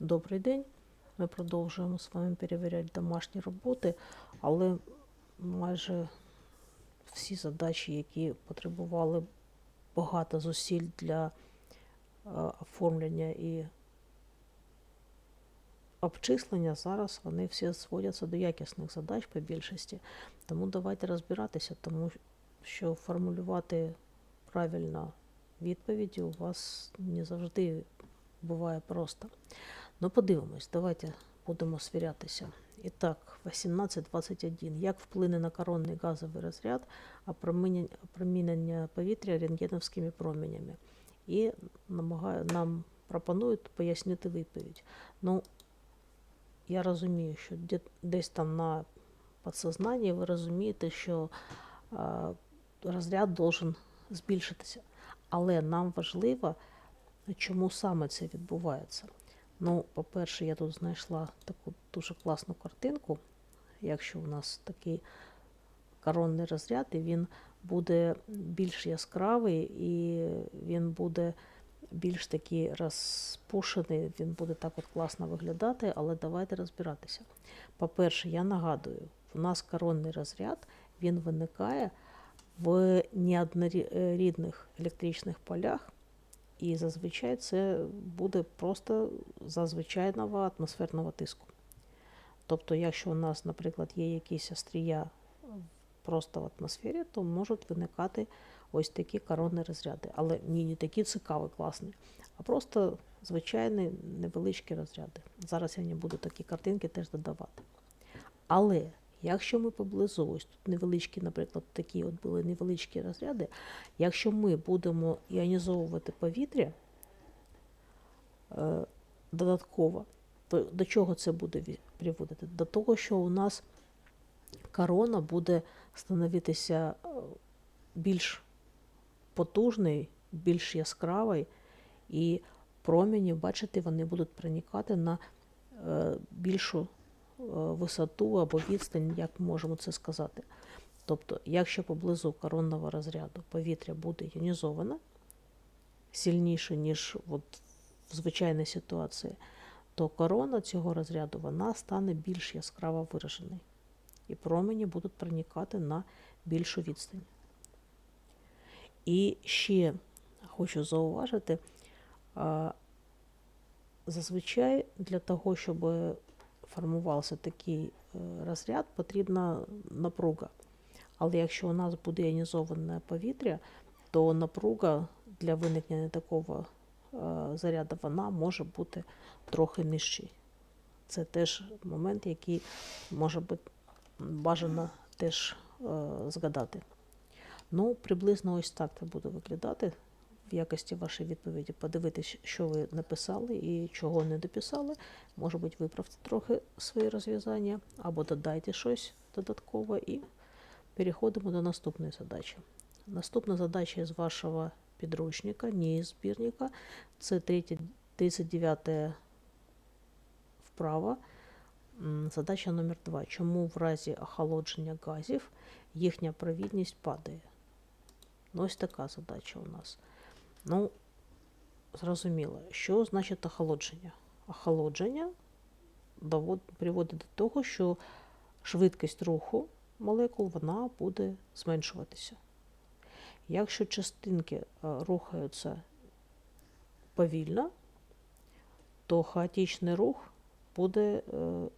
Добрий день. Ми продовжуємо з вами перевіряти домашні роботи, але майже всі задачі, які потребували багато зусиль для е, оформлення і обчислення, зараз вони всі зводяться до якісних задач по більшості. Тому давайте розбиратися, тому що формулювати правильно відповіді у вас не завжди буває просто. Ну, подивимось, давайте будемо свірятися. І так, 18.21. Як вплине на коронний газовий розряд опромінення повітря рентгеновськими променями? І намагаю, нам пропонують пояснити відповідь. Ну, я розумію, що десь там на підсознанні ви розумієте, що розряд должен збільшитися. Але нам важливо, чому саме це відбувається. Ну, по-перше, я тут знайшла таку дуже класну картинку. Якщо у нас такий коронний розряд, і він буде більш яскравий, і він буде більш такий розпушений, він буде так от класно виглядати, але давайте розбиратися. По-перше, я нагадую, у нас коронний розряд він виникає в неоднорідних електричних полях, і зазвичай це буде просто за атмосферного тиску. Тобто, якщо у нас, наприклад, є якісь острія просто в атмосфері, то можуть виникати ось такі коронні розряди. Але ні, не такі цікаві, класні, а просто звичайні невеличкі розряди. Зараз я не буду такі картинки теж додавати. Але якщо ми поблизу, ось тут невеличкі, наприклад, такі от були невеличкі розряди, якщо ми будемо іонізовувати повітря е, додатково, то до чого це буде приводити? До того, що у нас корона буде становитися е, більш потужний, більш яскравий, і промені, бачите, вони будуть проникати на е, більшу висоту або відстань, як ми можемо це сказати. Тобто, якщо поблизу коронного розряду повітря буде іонізоване сильніше, ніж от в звичайній ситуації, то корона цього розряду вона стане більш яскраво вираженою. І промені будуть проникати на більшу відстань. І ще хочу зауважити, зазвичай для того, щоб формувався такий е, розряд, потрібна напруга. Але якщо у нас буде іонізоване повітря, то напруга для виникнення такого е, заряду вона може бути трохи нижчий. Це теж момент, який може бути бажано теж е, згадати. Ну, приблизно ось так це буде виглядати в якості вашої відповіді. Подивитись, що ви написали і чого не дописали. Може бути, виправте трохи свої розв'язання або додайте щось додатково і переходимо до наступної задачі. Наступна задача з вашого підручника, не із збірника. Це 39 вправа. Задача номер 2. Чому в разі охолодження газів їхня провідність падає? Ну, ось така задача у нас. Ну, зрозуміло, що значить охолодження? Охолодження приводить до того, що швидкість руху молекул вона буде зменшуватися. Якщо частинки е, рухаються повільно, то хаотичний рух буде е,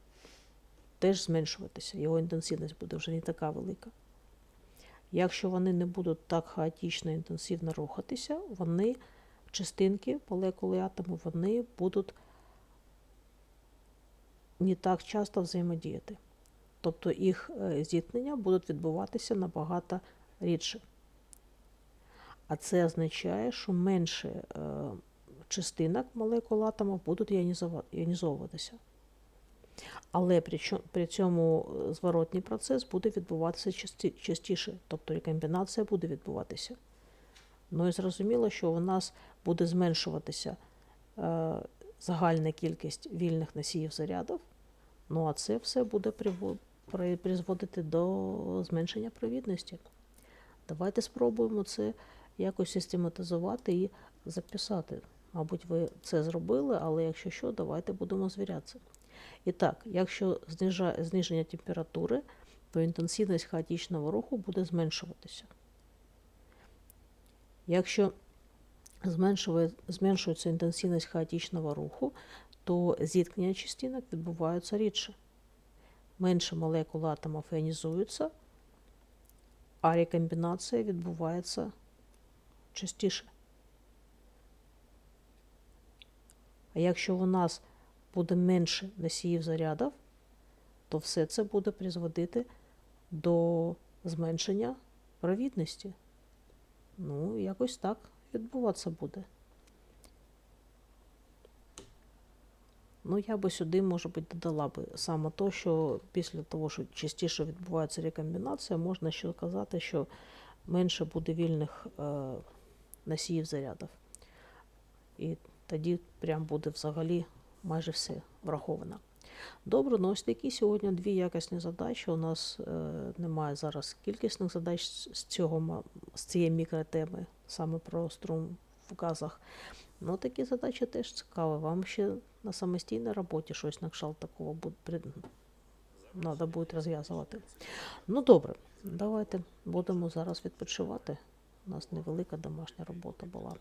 теж зменшуватися, його інтенсивність буде вже не така велика. Якщо вони не будуть так хаотично інтенсивно рухатися, вони, частинки, молекули атому, вони будуть не так часто взаємодіяти. Тобто їх е, зіткнення будуть відбуватися набагато рідше. А це означає, що менше е, частинок молекул атомів будуть іонізовуватися. Але при, цьому е, зворотній процес буде відбуватися частіше, тобто рекомбінація буде відбуватися. Ну і зрозуміло, що у нас буде зменшуватися е, загальна кількість вільних носіїв зарядів, ну а це все буде призводити до зменшення провідності. Давайте спробуємо це якось систематизувати і записати. Мабуть, ви це зробили, але якщо що, давайте будемо звірятися. І так, якщо зниження температури, то інтенсивність хаотичного руху буде зменшуватися. Якщо зменшує- зменшується інтенсивність хаотичного руху, то зіткнення частинок відбуваються рідше. Менше молекул атомів іонізуються, а рекомбінація відбувається частіше. А якщо у нас буде менше носіїв зарядів, то все це буде призводити до зменшення провідності. Ну, якось так відбуватися буде. Ну, я би сюди, може бути, додала би саме то, що після того, що частіше відбувається рекомбінація, можна ще казати, що менше буде вільних е, носіїв зарядів. І тоді прям буде взагалі майже все враховано. Добре, ну ось такі сьогодні дві якісні задачі. У нас е, немає зараз кількісних задач з цього з цієї мікротеми, саме про струм в газах. Ну, такі задачі теж цікаві. Вам ще на самостійній роботі щось на кшталт такого буде, треба буде розв'язувати. Ну, добре, давайте будемо зараз відпочивати. У нас невелика домашня робота була.